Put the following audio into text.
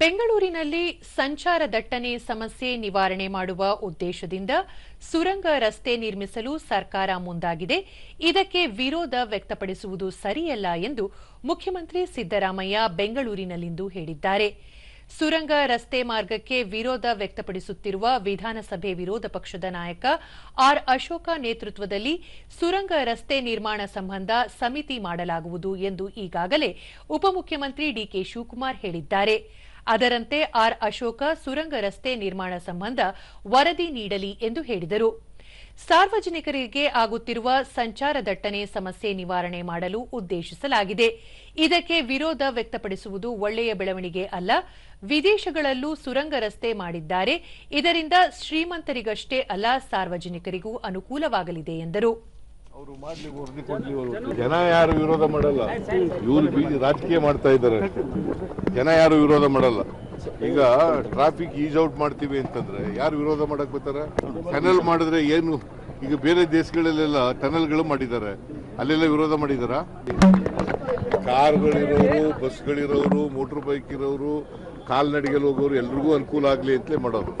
ಬೆಂಗಳೂರಿನಲ್ಲಿ ಸಂಚಾರ ದಟ್ಟಣೆ ಸಮಸ್ಯೆ ನಿವಾರಣೆ ಮಾಡುವ ಉದ್ದೇಶದಿಂದ ಸುರಂಗ ರಸ್ತೆ ನಿರ್ಮಿಸಲು ಸರ್ಕಾರ ಮುಂದಾಗಿದೆ. ಇದಕ್ಕೆ ವಿರೋಧ ವ್ಯಕ್ತಪಡಿಸುವುದು ಸರಿಯಲ್ಲ ಎಂದು ಮುಖ್ಯಮಂತ್ರಿ ಸಿದ್ದರಾಮಯ್ಯ ಬೆಂಗಳೂರಿನಲ್ಲಿಂದು ಹೇಳಿದ್ದಾರೆ. ಸುರಂಗ ರಸ್ತೆ ಮಾರ್ಗಕ್ಕೆ ವಿರೋಧ ವ್ಯಕ್ತಪಡಿಸುತ್ತಿರುವ ವಿಧಾನಸಭೆ ವಿರೋಧ ಪಕ್ಷದ ನಾಯಕ ಆರ್ ಅಶೋಕ ನೇತೃತ್ವದಲ್ಲಿ ಸುರಂಗ ರಸ್ತೆ ನಿರ್ಮಾಣ ಸಂಬಂಧ ಸಮಿತಿ ಮಾಡಲಾಗುವುದು ಎಂದು ಈಗಾಗಲೇ ಉಪಮುಖ್ಯಮಂತ್ರಿ ಡಿಕೆ ಶಿವಕುಮಾರ್ ಹೇಳಿದ್ದಾರೆ. ಅದರಂತೆ ಆರ್ ಅಶೋಕ ಸುರಂಗ ರಸ್ತೆ ನಿರ್ಮಾಣ ಸಂಬಂಧ ವರದಿ ನೀಡಲಿ ಎಂದು ಹೇಳಿದರು. ಸಾರ್ವಜನಿಕರಿಗೆ ಆಗುತ್ತಿರುವ ಸಂಚಾರ ದಟ್ಟಣೆ ಸಮಸ್ಯೆ ನಿವಾರಣೆ ಮಾಡಲು ಉದ್ದೇಶಿಸಲಾಗಿದೆ. ಇದಕ್ಕೆ ವಿರೋಧ ವ್ಯಕ್ತಪಡಿಸುವುದು ಒಳ್ಳೆಯ ಬೆಳವಣಿಗೆ ಅಲ್ಲ. ವಿದೇಶಗಳಲ್ಲೂ ಸುರಂಗ ರಸ್ತೆ ಮಾಡಿದ್ದಾರೆ. ಇದರಿಂದ ಶ್ರೀಮಂತರಿಗಷ್ಟೇ ಅಲ್ಲ, ಸಾರ್ವಜನಿಕರಿಗೂ ಅನುಕೂಲವಾಗಲಿದೆ ಎಂದರು. ಅವರು ಮಾಡ್ಲಿ ಜನ ಯಾರು ವಿರೋಧ ಮಾಡಲ್ಲ. ಇವರು ರಾಜಕೀಯ ಮಾಡ್ತಾ ಇದ್ದಾರೆ. ಜನ ಯಾರು ವಿರೋಧ ಮಾಡಲ್ಲ. ಈಗ ಟ್ರಾಫಿಕ್ ಈಸ್ ಔಟ್ ಮಾಡ್ತೀವಿ ಅಂತಂದ್ರೆ ಯಾರು ವಿರೋಧ ಮಾಡಕ್ ಬರ್ತಾರೆ? ಟನಲ್ ಮಾಡಿದ್ರೆ ಏನು? ಈಗ ಬೇರೆ ದೇಶಗಳಲ್ಲೆಲ್ಲ ಟನಲ್ಗಳು ಮಾಡಿದ್ದಾರೆ. ಅಲ್ಲೆಲ್ಲ ವಿರೋಧ ಮಾಡಿದಾರ ಕಾರ್ಗಳಿರೋರು ಬಸ್ಗಳಿರೋರು ಮೋಟರ್ ಬೈಕ್ ಇರೋರು ಕಾಲ್ನಡಿಗೆಲ್ಲಿ ಹೋಗೋರು ಎಲ್ರಿಗೂ ಅನುಕೂಲ ಆಗ್ಲಿ ಅಂತಲೇ ಮಾಡೋದು.